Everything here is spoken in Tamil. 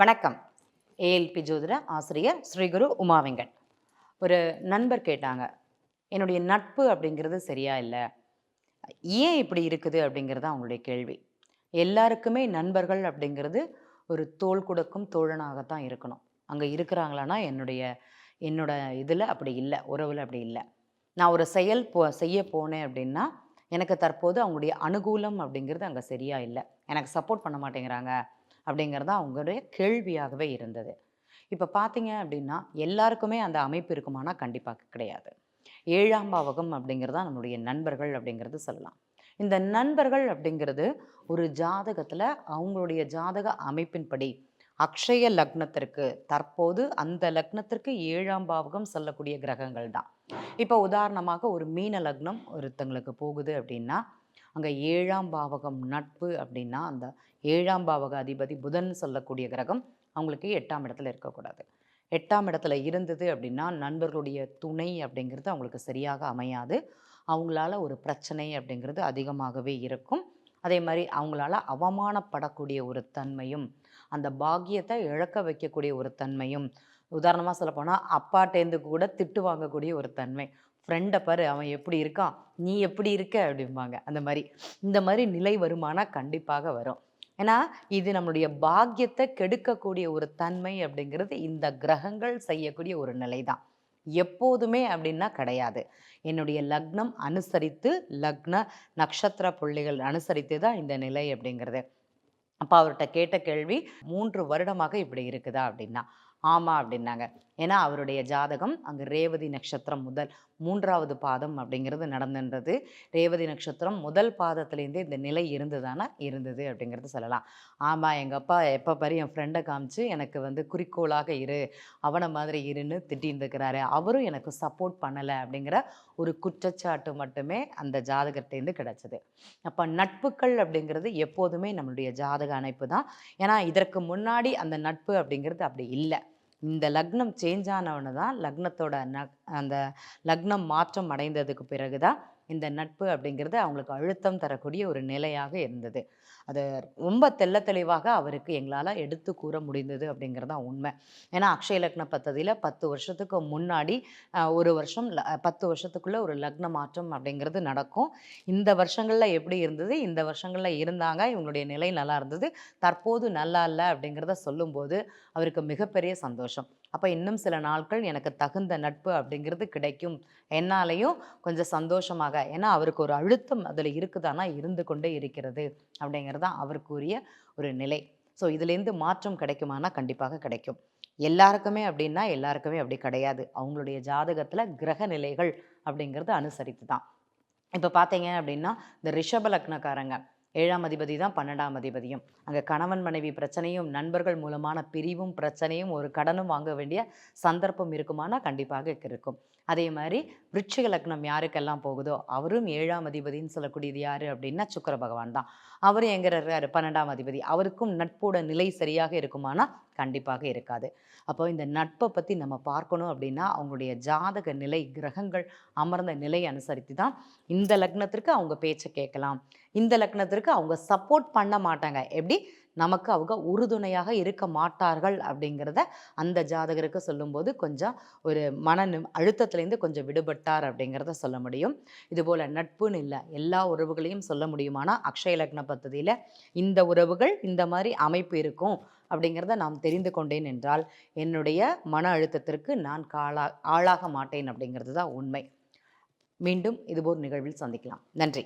வணக்கம். ஏஎல்பி ஜோதிட ஆசிரியர் ஸ்ரீகுரு உமாவெங்கன் ஒரு நண்பர் கேட்டாங்க என்னுடைய நட்பு அப்படிங்கிறது சரியா இல்லை? ஏன் இப்படி இருக்குது? அப்படிங்கிறது அவங்களுடைய கேள்வி. எல்லாருக்குமே நண்பர்கள் அப்படிங்கிறது ஒரு தோல் கொடுக்கும் தோழனாகத்தான் இருக்கணும். அங்கே இருக்கிறாங்களான்னா என்னுடைய என்னோட இதில் அப்படி இல்லை உறவில் அப்படி இல்லை. நான் ஒரு செயல் போ செய்ய போனேன் அப்படின்னா எனக்கு தற்போது அவங்களுடைய அனுகூலம் அப்படிங்கிறது அங்கே சரியா இல்லை. எனக்கு சப்போர்ட் பண்ண மாட்டேங்கிறாங்க. அப்படிங்கிறது அவங்களுடைய கேள்வியாகவே இருந்தது. இப்போ பார்த்தீங்க அப்படின்னா எல்லாருக்குமே அந்த அமைப்பு இருக்குமானா கண்டிப்பாக கிடையாது. ஏழாம் பாவகம் அப்படிங்கிறது தான் நம்மளுடைய நண்பர்கள் அப்படிங்கிறது சொல்லலாம். இந்த நண்பர்கள் அப்படிங்கிறது ஒரு ஜாதகத்தில் அவங்களுடைய ஜாதக அமைப்பின்படி அக்ஷய லக்னத்திற்கு தற்போது அந்த லக்னத்திற்கு ஏழாம் பாவகம் சொல்லக்கூடிய கிரகங்கள் தான். இப்போ உதாரணமாக ஒரு மீன லக்னம் ஒருத்தங்களுக்கு போகுது அப்படின்னா அங்கே ஏழாம் பாவகம் நட்பு அப்படின்னா அந்த ஏழாம் பாவக அதிபதி புதன் சொல்லக்கூடிய கிரகம் அவங்களுக்கு எட்டாம் இடத்துல இருக்கக்கூடாது. எட்டாம் இடத்துல இருந்தது அப்படின்னா நண்பர்களுடைய துணை அப்படிங்கிறது அவங்களுக்கு சரியாக அமையாது. அவங்களால ஒரு பிரச்சனை அப்படிங்கிறது அதிகமாகவே இருக்கும். அதே மாதிரி அவங்களால அவமானப்படக்கூடிய ஒரு தன்மையும் அந்த பாக்கியத்தை இழக்க வைக்கக்கூடிய ஒரு தன்மையும் உதாரணமாக சொல்லப்போனால் அப்பாட்டேந்து கூட திட்டு வாங்கக்கூடிய ஒரு தன்மை ஃப்ரெண்டை பாரு அவன் எப்படி இருக்கான்? நீ எப்படி இருக்க? அப்படிம்பாங்க. அந்த மாதிரி. இந்த மாதிரி நிலை வருமானா கண்டிப்பாக வரும். ஏன்னா இது நம்மளுடைய பாக்கியத்தை கெடுக்கக்கூடிய ஒரு தன்மை அப்படிங்கிறது இந்த கிரகங்கள் செய்யக்கூடிய ஒரு நிலை தான். எப்போதுமே அப்படின்னா கிடையாது. என்னுடைய லக்னம் அனுசரித்து லக்ன நட்சத்திர புள்ளிகள் அனுசரித்து தான் இந்த நிலை அப்படிங்கிறது. அப்போ அவர்கிட்ட கேட்ட கேள்வி மூன்று வருடமாக இப்படி இருக்குதா அப்படின்னா ஆமாம் அப்படின்னாங்க. ஏன்னா அவருடைய ஜாதகம் அங்கே ரேவதி நட்சத்திரம் முதல் மூன்றாவது பாதம் அப்படிங்கிறது நடந்துன்றது. ரேவதி நட்சத்திரம் முதல் பாதத்துலேருந்தே இந்த நிலை இருந்ததானா? இருந்தது அப்படிங்கிறது சொல்லலாம். ஆமாம் எங்கள் அப்பா எப்போ பாரு என் ஃப்ரெண்டை காமிச்சு எனக்கு வந்து குறிக்கோளாக இரு. அவனை மாதிரி இருன்னு திட்டிருந்துக்கிறாரு அவரும் எனக்கு சப்போர்ட் பண்ணலை. அப்படிங்கிற ஒரு குற்றச்சாட்டு மட்டுமே அந்த ஜாதகத்திலேருந்து கிடச்சிது. அப்போ நட்புகள் அப்படிங்கிறது எப்போதுமே நம்மளுடைய ஜாதக அமைப்பு தான். ஏன்னா இதற்கு முன்னாடி அந்த நட்பு அப்படிங்கிறது அப்படி இல்லை. இந்த லக்னம் சேஞ்ச் ஆனவனு தான் லக்னத்தோட ந அந்த லக்னம் மாற்றம் அடைந்ததுக்கு பிறகு தான் இந்த நட்பு அப்படிங்கிறது அவங்களுக்கு அழுத்தம் தரக்கூடிய ஒரு நிலையாக இருந்தது. அது ரொம்ப தெல்ல தெளிவாக அவருக்கு எங்களால் எடுத்து கூற முடிந்தது அப்படிங்கிறது தான் உண்மை. ஏன்னா அக்ஷய லக்ன பத்ததியில் பத்து வருஷத்துக்கு முன்னாடி ஒரு வருஷம் பத்து வருஷத்துக்குள்ளே ஒரு லக்ன மாற்றம் அப்படிங்கிறது நடக்கும். இந்த வருஷங்களில் எப்படி இருந்தது? இந்த வருஷங்களில் இருந்தாங்க. இவங்களுடைய நிலை நல்லா இருந்தது. தற்போது நல்லா இல்லை அப்படிங்கிறத சொல்லும்போது அவருக்கு மிகப்பெரிய சந்தோஷம். அப்போ இன்னும் சில நாட்கள் எனக்கு தகுந்த நட்பு அப்படிங்கிறது கிடைக்கும். என்னாலையும் கொஞ்சம் சந்தோஷமாக ஏன்னா அவருக்கு ஒரு அழுத்தம் அதில் இருக்குதானா இருந்து கொண்டே இருக்கிறது அப்படிங்கிறது தான் அவருக்குரிய ஒரு நிலை. ஸோ இதுலேருந்து மாற்றம் கிடைக்குமானா கண்டிப்பாக கிடைக்கும். எல்லாருக்குமே அப்படின்னா எல்லாருக்குமே அப்படி கிடையாது. அவங்களுடைய ஜாதகத்தில் கிரக நிலைகள் அப்படிங்கிறது அனுசரித்து தான். இப்போ பார்த்தீங்க அப்படின்னா இந்த ரிஷப லக்னக்காரங்க ஏழாம் அதிபதி தான் பன்னெண்டாம் அதிபதியும். அங்கே கணவன் மனைவி பிரச்சனையும் நண்பர்கள் மூலமான பிரிவும் பிரச்சனையும் ஒரு கடனும் வாங்க வேண்டிய சந்தர்ப்பம் இருக்குமானா கண்டிப்பாக இருக்கும். அதே மாதிரி விருட்சிக லக்னம் யாருக்கெல்லாம் போகுதோ அவரும் ஏழாம் அதிபதினு சொல்லக்கூடியது யார் அப்படின்னா சுக்கர பகவான் தான். அவரும் எங்கே இருக்காரு? பன்னெண்டாம் அதிபதி. அவருக்கும் நட்போட நிலை சரியாக இருக்குமானா கண்டிப்பாக இருக்காது. அப்போ இந்த நட்பை பற்றி நம்ம பார்க்கணும் அப்படின்னா அவங்களுடைய ஜாதக நிலை கிரகங்கள் அமர்ந்த நிலை அனுசரித்து தான் இந்த லக்னத்திற்கு அவங்க பேச்சை கேட்கலாம். இந்த லக்னத்திற்கு அவங்க சப்போர்ட் பண்ண மாட்டாங்க. எப்படி? நமக்கு அவங்க உறுதுணையாக இருக்க மாட்டார்கள் அப்படிங்கிறத அந்த ஜாதகருக்கு சொல்லும்போது கொஞ்சம் ஒரு மன அழுத்தத்துலேருந்து கொஞ்சம் விடுபட்டார் அப்படிங்கிறத சொல்ல முடியும். இதுபோல் நட்புன்னு இல்லை எல்லா உறவுகளையும் சொல்ல முடியுமானா அக்ஷய லக்ன பத்ததியில் இந்த உறவுகள் இந்த மாதிரி அமைப்பு இருக்கும் அப்படிங்கிறத நாம் தெரிந்து கொண்டேன் என்றால் என்னுடைய மன அழுத்தத்திற்கு நான் காலா ஆளாக மாட்டேன் அப்படிங்கிறது தான் உண்மை. மீண்டும் இதுபோர் நிகழ்வில் சந்திக்கலாம். நன்றி.